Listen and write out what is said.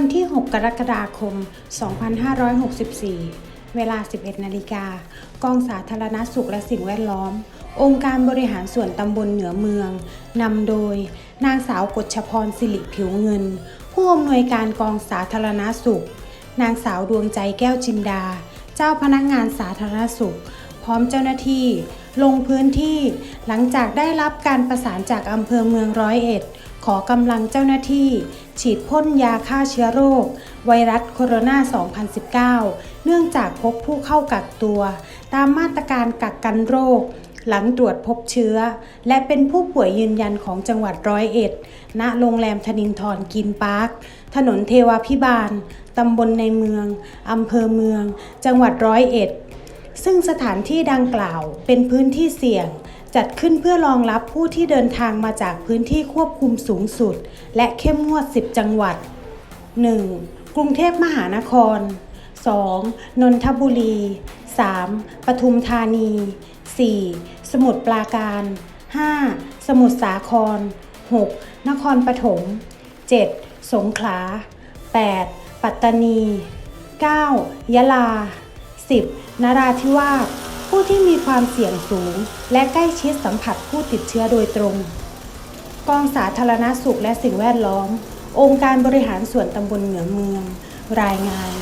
ันที่ 6 กรกฎาคม 2564 เวลา 11 นาฬิกา กองสาธารณสุขและสิ่งแวดล้อม องค์การบริหารส่วนตำบลเหนือเมือง นำโดย นางสาวกฎชพรสิริผิวเงิน ผู้อำนวยการกองสาธารณสุข นางสาวดวงใจแก้วจินดา เจ้าพนักงานสาธารณสุข พร้อมเจ้าหน้าที่ ลงพื้นที่หลังจากได้รับการประสานจากอำเภอเมืองร้อยเอ็ด ขอกำลังเจ้าหน้าที่ ฉีดพ่นยาฆ่าเชื้อโรค ไวรัสโคโรนา 2019 เนื่องจากพบผู้เข้ากักตัว ตามมาตรการกักกันโรค หลังตรวจพบเชื้อ และเป็นผู้ป่วยยืนยันของจังหวัดร้อยเอ็ด ณ โรงแรมธนินทรกินปาร์ค ถนนเทวาพิบาล ตำบลในเมือง อำเภอเมือง จังหวัดร้อยเอ็ด ซึ่งสถานที่ดังกล่าวเป็นพื้นที่เสี่ยง จัดขึ้นเพื่อรองรับผู้ที่เดินทางมาจากพื้นที่ควบคุมสูงสุด และเข้มงวด 10 จังหวัด 1. กรุงเทพมหานคร 2. นนทบุรี 3. ปทุมธานี 4. สมุทรปราการ 5. สมุทรสาคร 6. นครปฐม 7. สงขลา 8. ปัตตานี 9. ยะลา 10. นราธิวาส ผู้ที่มีความเสี่ยงสูง และใกล้ชิดสัมผัสผู้ติดเชื้อโดยตรง กองสาธารณสุขและสิ่งแวดล้อม องค์การบริหารส่วนตำบลเหนือเมือง รายงาน